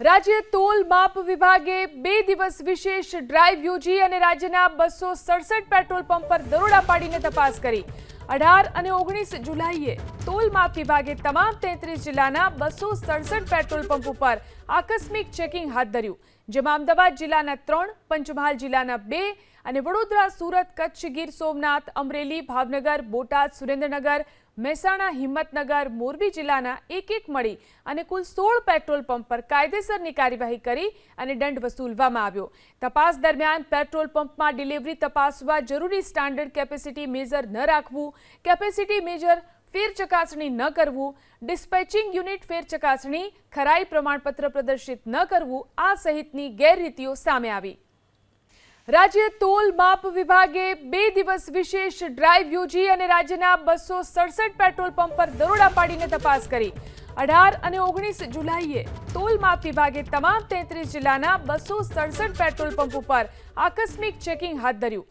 રાજ્ય તોલ માપ વિભાગે બે દિવસ વિશેષ ડ્રાઈવ યોજી અને રાજ્યના બસો સડસઠ પેટ્રોલ પંપ પર દરોડા પાડીને તપાસ કરી. અઢાર અને ઓગણીસ જુલાઈએ ટોલ માફ વિભાગે તમામ તેત્રીસ જિલ્લાના બસો સડસઠ પેટ્રોલ પંપ ઉપર આકસ્મિક ચેકિંગ હાથ ધર્યું, જેમાં અમદાવાદ જિલ્લાના ત્રણ, પંચમહાલ જિલ્લાના બે અને વડોદરા, સુરત કચ્છ ગીર સોમનાથ, અમરેલી, ભાવનગર, બોટાદ, સુરેન્દ્રનગર, મહેસાણા, હિંમતનગર, મોરબી જિલ્લાના એક એક મળી અને કુલ સોળ પેટ્રોલ પંપ પર કાયદેસરની કાર્યવાહી કરી અને દંડ વસૂલવામાં આવ્યો. તપાસ દરમિયાન પેટ્રોલ પંપમાં ડિલિવરી તપાસવા જરૂરી સ્ટાન્ડર્ડ કેપેસિટી મેઝર ન રાખવું કેપેસિટી મેજર ફેર ચકાસણી ન કરવું, ડિસ્પેચિંગ યુનિટ ફેર ચકાસણી, ખરાઈ પ્રમાણપત્ર પ્રદર્શિત ન કરવું, આ સહિતની ગેરરીતિઓ સામે આવી. રાજ્ય તોલ માપ વિભાગે બે દિવસ વિશેષ ડ્રાઈવ યોજી અને રાજ્યના બસો સડસઠ પેટ્રોલ પંપ પર દરોડા પાડીને તપાસ કરી. અઢાર અને ઓગણીસ જુલાઈએ તોલ માપ વિભાગે તમામ તેત્રીસ જિલ્લાના બસો સડસઠ પેટ્રોલ પંપ ઉપર આકસ્મિક ચેકિંગ હાથ ધર્યું.